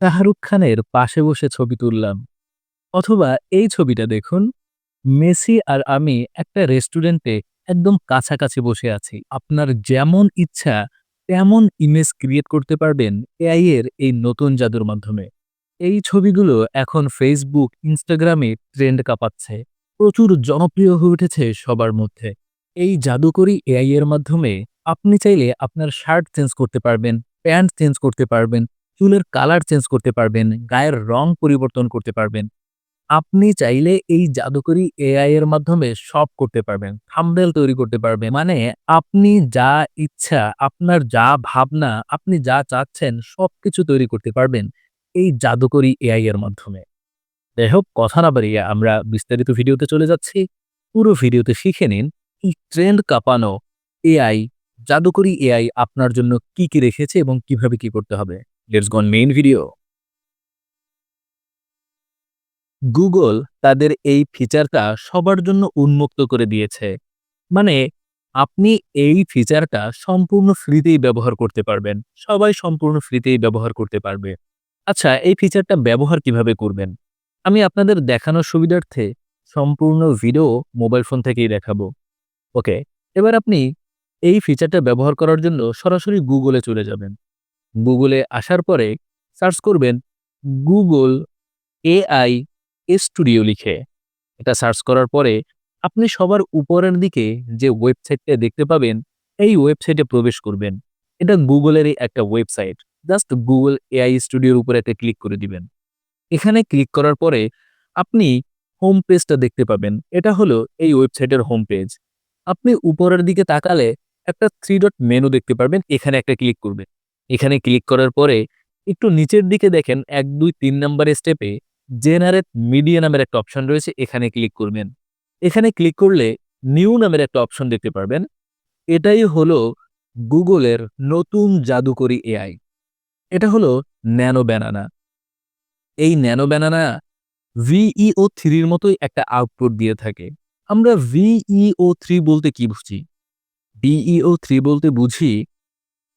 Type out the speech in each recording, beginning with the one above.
শাহরুখ খানের পাশে বসে ছবি তুললাম। অথবা এই ছবিটা দেখুন, মেসি আর আমি একটা রেস্টুরেন্টে একদম কাছাকাছি বসে আছি। আপনার যেমন ইচ্ছা, তেমন ইমেজ ক্রিয়েট করতে পারবেন এআই এর এই নতুন জাদুর মাধ্যমে। এই ছবিগুলো এখন ফেসবুক, ইনস্টাগ্রামে ট্রেন্ড কাঁপাচ্ছে। প্রচুর জনপ্রিয় হয়ে উঠেছে সবার মধ্যে। এই জাদুকরি এআই এর মাধ্যমে আপনি চাইলে আপনার শার্ট চেঞ্জ করতে পারবেন, প্যান্ট চেঞ্জ করতে পারবেন চুলের কালার চেঞ্জ করতে পারবেন, গায়ের রং পরিবর্তন করতে পারবেন। আপনি চাইলে এই জাদুকরি এআই এর মাধ্যমে সব করতে পারবেন থাম্বনেল তৈরি করতে পারবেন। মানে আপনি যা ইচ্ছা, আপনার যা ভাবনা, আপনি যা চাচ্ছেন, সবকিছু তৈরি করতে পারবেন এই জাদুকরি এআই এর মাধ্যমে। যাই হোক কথা না বাড়িয়ে আমরা বিস্তারিত ভিডিওতে চলে যাচ্ছি। পুরো ভিডিওতে শিখে নিন এই ট্রেন্ড কাঁপানো এআই জাদুকরি এআই আপনার জন্য কি কি রেখেছে এবং কীভাবে কি করতে হবে। Let's gone main video Google তাদের এই ফিচারটা সবার জন্য উন্মুক্ত করে দিয়েছে। মানে আপনি এই ফিচারটা সম্পূর্ণ ফ্রিতেই ব্যবহার করতে পারবেন। সবাই সম্পূর্ণ ফ্রিতেই ব্যবহার করতে পারবে। আচ্ছা এই ফিচারটা ব্যবহার কীভাবে করবেন? আমি আপনাদের দেখানোর সুবিধার্থে সম্পূর্ণ ভিডিও মোবাইল ফোন থেকেই দেখাবো। ওকে এবার আপনি এই ফিচারটা ব্যবহার করার জন্য সরাসরি গুগলে চলে যাবেন। গুগলে আসার পরে সার্চ করবেন গুগল এআই স্টুডিও লিখে। এটা সার্চ করার পরে আপনি সবার উপরের দিকে যে ওয়েবসাইটটা দেখতে পাবেন, এই ওয়েবসাইটে প্রবেশ করবেন। এটা গুগলেরই একটা ওয়েবসাইট। জাস্ট গুগল এআই স্টুডিওর উপরে একটা ক্লিক করে দিবেন। এখানে ক্লিক করার পরে আপনি হোম পেজটা দেখতে পাবেন। এটা হলো এই ওয়েবসাইটের হোম পেজ। আপনি উপরের দিকে তাকালে একটা থ্রি ডট মেনু দেখতে পারবেন। এখানে একটা ক্লিক করবেন। এখানে ক্লিক করার পরে একটু নিচের দিকে দেখেন এক, দুই, তিন নাম্বার স্টেপে জেনারেট মিডিয়া নামের একটা অপশন রয়েছে, এখানে ক্লিক করবেন। এখানে ক্লিক করলে নিউ নামের একটা অপশন দেখতে পারবেন। এটাই হলো গুগলের নতুন জাদুকরি এআই এটা হলো ন্যানো ব্যানানা। এই ন্যানো ব্যানানা ভিইও থ্রির মতোই একটা আউটপুট দিয়ে থাকে। আমরা ভিইও থ্রি বলতে কি বুঝি? ভিইও থ্রি বলতে বুঝি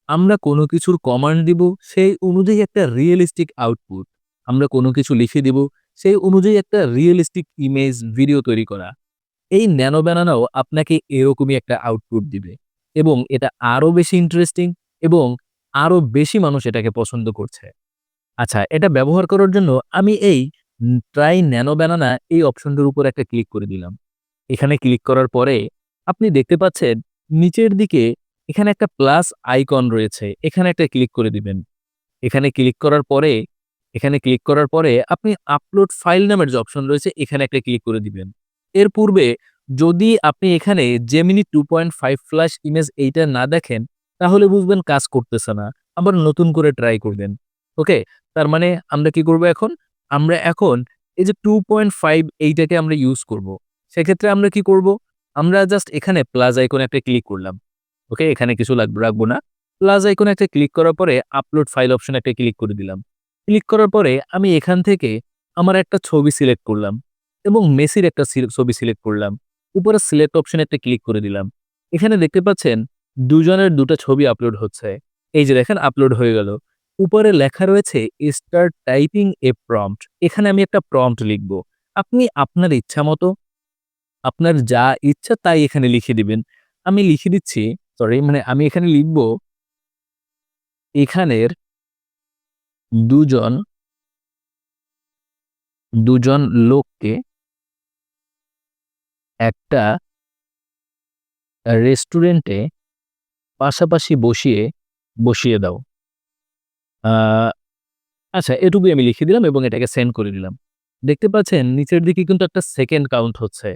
আমরা কোনো কিছুর কমান্ড দিব, সেই অনুযায়ী একটা রিয়েলিস্টিক আউটপুট আমরা কোনো কিছু লিখে দিব, সেই অনুযায়ী একটা রিয়েলিস্টিক ইমেজ ভিডিও তৈরি করা। এই ন্যানো ব্যানানাও আপনাকে এরকমই একটা আউটপুট দিবে। এবং এটা আরও বেশি ইন্টারেস্টিং এবং আরও বেশি মানুষ এটাকে পছন্দ করছে। আচ্ছা এটা ব্যবহার করার জন্য আমি এই ট্রাই ন্যানো ব্যানানা এই অপশনটার উপর একটা ক্লিক করে দিলাম। এখানে ক্লিক করার পরে আপনি দেখতে পাচ্ছেন, নিচের দিকে এখানে একটা প্লাস আইকন রয়েছে, এখানে একটা ক্লিক করে দিবেন। এখানে ক্লিক করার পরে, এখানে ক্লিক করার পরে আপনি আপলোড ফাইল নামের যে অপশন রয়েছে, এখানে একটা ক্লিক করে দিবেন। এর পূর্বে যদি আপনি এখানে Gemini two point five flash image এইটা না দেখেন, তাহলে বুঝবেন কাজ করতেছে না। আবার নতুন করে ট্রাই করবেন। ওকে তার মানে আমরা কি করব এখন? আমরা এখন এই যে টু পয়েন্ট ফাইভ এইটাকে আমরা ইউজ করব। সেক্ষেত্রে আমরা কি করব? আমরা জাস্ট এখানে প্লাস আইকনে একটা ক্লিক করলাম। ওকে? এখানে কিছু লাগবে, রাখব না। প্লাস আইকনে একটা ক্লিক করার পরে আপলোড ফাইল অপশন একটা ক্লিক করে দিলাম। ক্লিক করার পরে আমি এখান থেকে আমার একটা ছবি সিলেক্ট করলাম এবং মেসির একটা ছবি সিলেক্ট করলাম। উপরে সিলেক্ট অপশন একটা ক্লিক করে দিলাম। এখানে দেখতে পাচ্ছেন দুজনের দুটো ছবি আপলোড হচ্ছে। এই যে দেখেন আপলোড হয়ে গেল। উপরে লেখা রয়েছে স্টার টাইপিং এ প্রম্পট এখানে আমি একটা প্রম্পট লিখব। আপনি আপনার ইচ্ছা মতো আপনার যা ইচ্ছা তাই এখানে লিখে দিবেন। আমি লিখে দিচ্ছি সরি মানে আমি এখানে লিখব এখানের দুজন দুজন লোককে একটা রেস্টুরেন্টে পাশাপাশি বসিয়ে বসিয়ে দাও। আচ্ছা এটুকুই আমি লিখে দিলাম এবং এটাকে সেন্ড করে দিলাম। দেখতে পাচ্ছেন, নিচের দিকে কিন্তু একটা সেকেন্ড কাউন্ট হচ্ছে।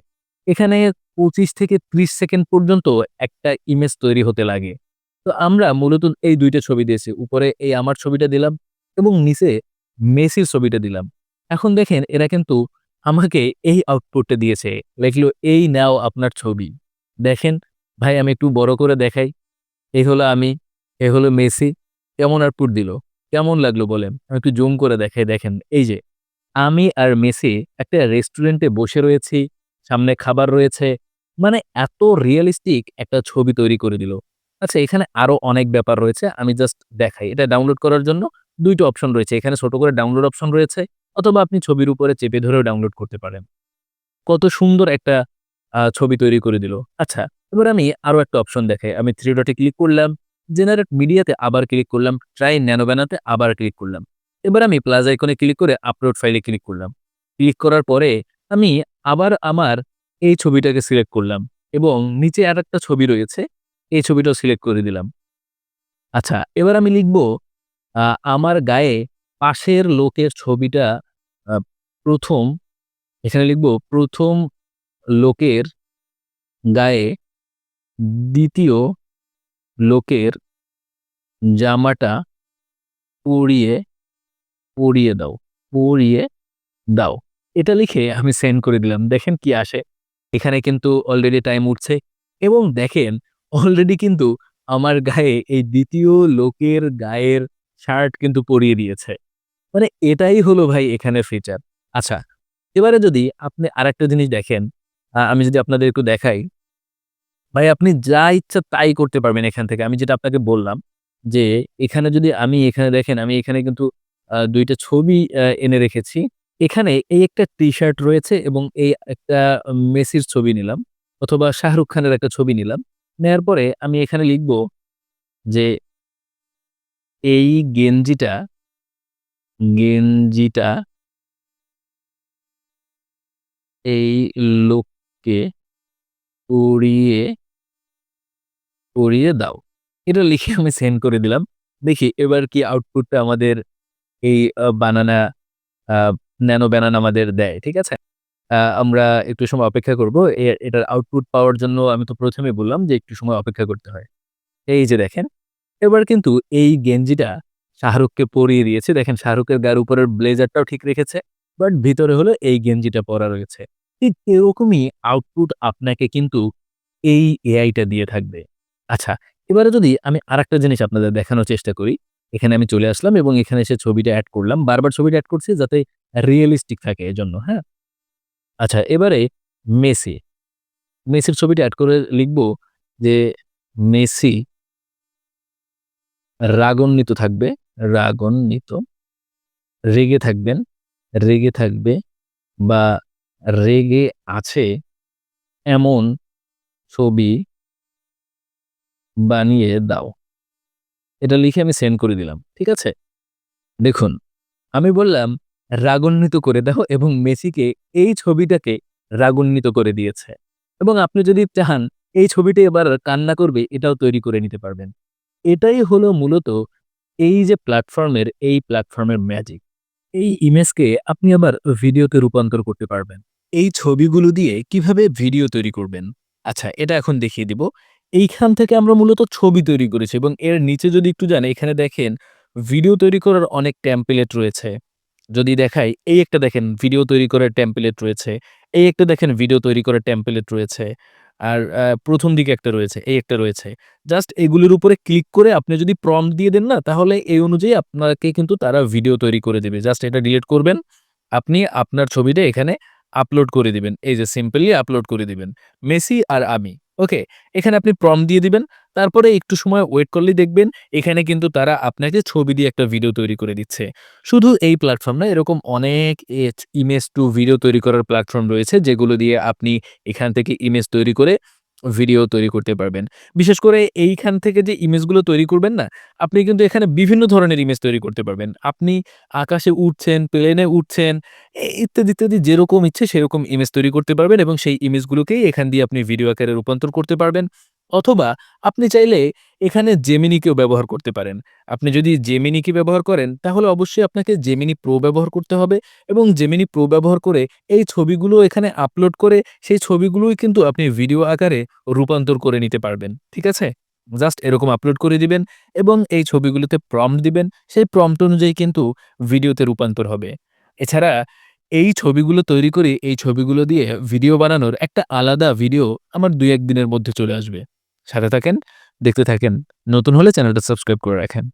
এখানে পঁচিশ থেকে ত্রিশ সেকেন্ড পর্যন্ত একটা ইমেজ তৈরি হতে লাগে। তো আমরা মূলত এই দুইটা ছবি দিয়েছি। উপরে এই আমার ছবিটা দিলাম এবং নিচে মেসির ছবিটা দিলাম। এখন দেখেন এরা কিন্তু আমাকে এই আউটপুটটা দিয়েছে। লেখলো এই নাও আপনার ছবি। দেখেন, ভাই, আমি একটু বড় করে দেখাই। এই হলো আমি, এ হলো মেসি। কেমন আউটপুট দিল? কেমন লাগল বলেন? আমি একটু জুম করে দেখাই। দেখেন, এই যে, আমি আর মেসি একটা রেস্টুরেন্টে বসে রয়েছি। সামনে খাবার রয়েছে। মানে এত রিয়েলিস্টিক একটা ছবি তৈরি করে দিল। আচ্ছা এখানে আরও অনেক ব্যাপার রয়েছে, আমি জাস্ট দেখাই। এটা ডাউনলোড করার জন্য দুইটা অপশন রয়েছে। এখানে ছোট করে ডাউনলোড অপশন রয়েছে, অথবা আপনি ছবির উপরে চেপে ধরেও ডাউনলোড করতে পারেন। কত সুন্দর একটা ছবি তৈরি করে দিল। আচ্ছা এবার আমি আরও একটা অপশন দেখাই। আমি থ্রি ডটে ক্লিক করলাম জেনারেট মিডিয়াতে আবার ক্লিক করলাম ট্রাই ন্যানো ব্যানাতে আবার ক্লিক করলাম। এবার আমি প্লাস আইকনে ক্লিক করে আপলোড ফাইলে ক্লিক করলাম। ক্লিক করার পরে আমি আবার আমার এই ছবিটাকে সিলেক্ট করলাম এবং নিচে আর একটা ছবি রয়েছে, এই ছবিটাও সিলেক্ট করে দিলাম। আচ্ছা এবার আমি লিখব আমার গায়ে পাশের লোকের ছবিটা প্রথম, এখানে লিখব, প্রথম লোকের গায়ে দ্বিতীয় লোকের জামাটা পরিয়ে পরিয়ে দাও পরিয়ে দাও। এটা লিখে আমি সেন্ড করে দিলাম। দেখেন কি আসে। এখানে কিন্তু অলরেডি টাইম উঠছে এবং দেখেন অলরেডি কিন্তু আমার গায়ে এই দ্বিতীয় লোকের গায়ের শার্ট কিন্তু পরিয়ে দিয়েছে। মানে এটাই হলো ভাই এখানে ফিচার আচ্ছা এবারে যদি আপনি আরেকটা জিনিস দেখেন আমি যদি আপনাদের একটু দেখাই। ভাই আপনি যা ইচ্ছা তাই করতে পারবেন এখান থেকে। আমি যেটা আপনাকে বললাম যে, এখানে যদি আমি এখানে দেখেন, আমি এখানে কিন্তু দুইটা ছবি এনে রেখেছি। এখানে এই একটা টি শার্ট রয়েছে এবং এই একটা মেসির ছবি নিলাম অথবা শাহরুখ খানের একটা ছবি নিলাম। নেয়ার পরে আমি এখানে লিখব যে এই গেঞ্জিটা গেঞ্জিটা এই লোককে পরিয়ে পরিয়ে দাও। এটা লিখে আমি সেন্ড করে দিলাম। দেখি এবার কি আউটপুটটা আমাদের এই বানানা ন্যানো ব্যানান আমাদের দেয়, ঠিক আছে? আমরা একটু সময় অপেক্ষা করব। এটার আউটপুট পাওয়ার জন্য আমি তো প্রথমে বললাম যে একটু সময় অপেক্ষা করতে হয়। এই যে দেখেন, এবার কিন্তু এই গেঞ্জিটা শাহরুখকে পরিয়ে দিয়েছে। দেখেন, শাহরুখের গায়ের উপরের ব্লেজারটাও ঠিক রেখেছে, বাট ভিতরে হলো এই গেঞ্জিটা পরা রয়েছে। ঠিক এরকমই আউটপুট আপনাকে কিন্তু এই এআইটা দিয়ে থাকবে। আচ্ছা এবারে যদি আমি আরেকটা জিনিস আপনাদের দেখানোর চেষ্টা করি। এখানে আমি চলে আসলাম এবং এখানে এসে ছবিটা অ্যাড করলাম। বারবার ছবিটা অ্যাড করছি যাতে রিয়েলিস্টিক থাকে এজন্য হ্যাঁ? আচ্ছা এবারে মেসি। মেসির ছবিটা অ্যাড করে লিখব যে মেসি রাগান্বিত থাকবে, রাগান্বিত, রেগে থাকবেন, রেগে থাকবে বা রেগে আছে এমন ছবি বানিয়ে দাও। এটা লিখে আমি সেন্ড করে দিলাম, ঠিক আছে? দেখুন, আমি বললাম, রাগান্বিত করে দাও এবং মেসিকে এই ছবিটাকে রাগান্বিত করে দিয়েছে। এবং আপনি যদি চান, এই ছবিটি এবার কান্না করবে, এটাও তৈরি করে নিতে পারবেন। এটাই হলো মূলত এই যে প্ল্যাটফর্মের এই প্ল্যাটফর্মের ম্যাজিক এই ইমেজকে আপনি আবার ভিডিওতে রূপান্তর করতে পারবেন। এই ছবিগুলো দিয়ে কীভাবে ভিডিও তৈরি করবেন? আচ্ছা এটা এখন দেখিয়ে দিব। এইখান থেকে আমরা মূলত ছবি তৈরি করেছি এবং এর নিচে যদি একটু যান, এখানে দেখেন ভিডিও তৈরি করার অনেক টেমপ্লেট রয়েছে। যদি দেখাই, এই একটা দেখেন ভিডিও তৈরি করার টেমপ্লেট রয়েছে, এই একটা দেখেন ভিডিও তৈরি করার টেমপ্লেট রয়েছে, আর প্রথম দিকে একটা রয়েছে, এই একটা রয়েছে। জাস্ট এগুলির উপরে ক্লিক করে আপনি যদি প্রম্পট দিয়ে দেন না, তাহলে এই অনুযায়ী আপনাকে কিন্তু তারা ভিডিও তৈরি করে দেবে। জাস্ট এটা ডিলিট করবেন, আপনি আপনার ছবিটা এখানে আপলোড করে দিবেন। এই যে সিম্পলি আপলোড করে দিবেন। মেসি আর আমি। ওকে, এখানে আপনি প্রম দিয়ে দিবেন, তারপরে একটু সময় ওয়েট করলেই দেখবেন এখানে কিন্তু তারা আপনাকে ছবি দিয়ে একটা ভিডিও তৈরি করে দিচ্ছে। শুধু এই প্ল্যাটফর্ম না, এরকম অনেক ইমেজ টু ভিডিও তৈরি করার প্ল্যাটফর্ম রয়েছে, যেগুলো দিয়ে আপনি এখান থেকে ইমেজ তৈরি করে ভিডিও তৈরি করতে পারবেন। বিশেষ করে এইখান থেকে যে ইমেজগুলো তৈরি করবেন না, আপনি কিন্তু এখানে বিভিন্ন ধরনের ইমেজ তৈরি করতে পারবেন। আপনি আকাশে উঠছেন প্লেনে উঠছেন ইত্যাদি ইত্যাদি যেরকম ইচ্ছে সেরকম ইমেজ তৈরি করতে পারবেন এবং সেই ইমেজগুলোকেই এখান দিয়ে আপনি ভিডিও আকারে রূপান্তর করতে পারবেন। অথবা আপনি চাইলে এখানে জেমিনিকেও ব্যবহার করতে পারেন। আপনি যদি জেমিনিকে ব্যবহার করেন, তাহলে অবশ্যই আপনাকে জেমিনি প্রো ব্যবহার করতে হবে এবং জেমিনি প্রো ব্যবহার করে এই ছবিগুলো এখানে আপলোড করে সেই ছবিগুলোই কিন্তু আপনি ভিডিও আকারে রূপান্তর করে নিতে পারবেন, ঠিক আছে? জাস্ট এরকম আপলোড করে দিবেন এবং এই ছবিগুলোতে প্রম্পট দিবেন, সেই প্রম্পট অনুযায়ী কিন্তু ভিডিওতে রূপান্তর হবে। এছাড়া এই ছবিগুলো তৈরি করে এই ছবিগুলো দিয়ে ভিডিও বানানোর একটা আলাদা ভিডিও আমার দুই এক দিনের মধ্যে চলে আসবে। সাথে থাকেন দেখতে থাকেন নতুন হলে চ্যানেলটা সাবস্ক্রাইব করে রাখেন।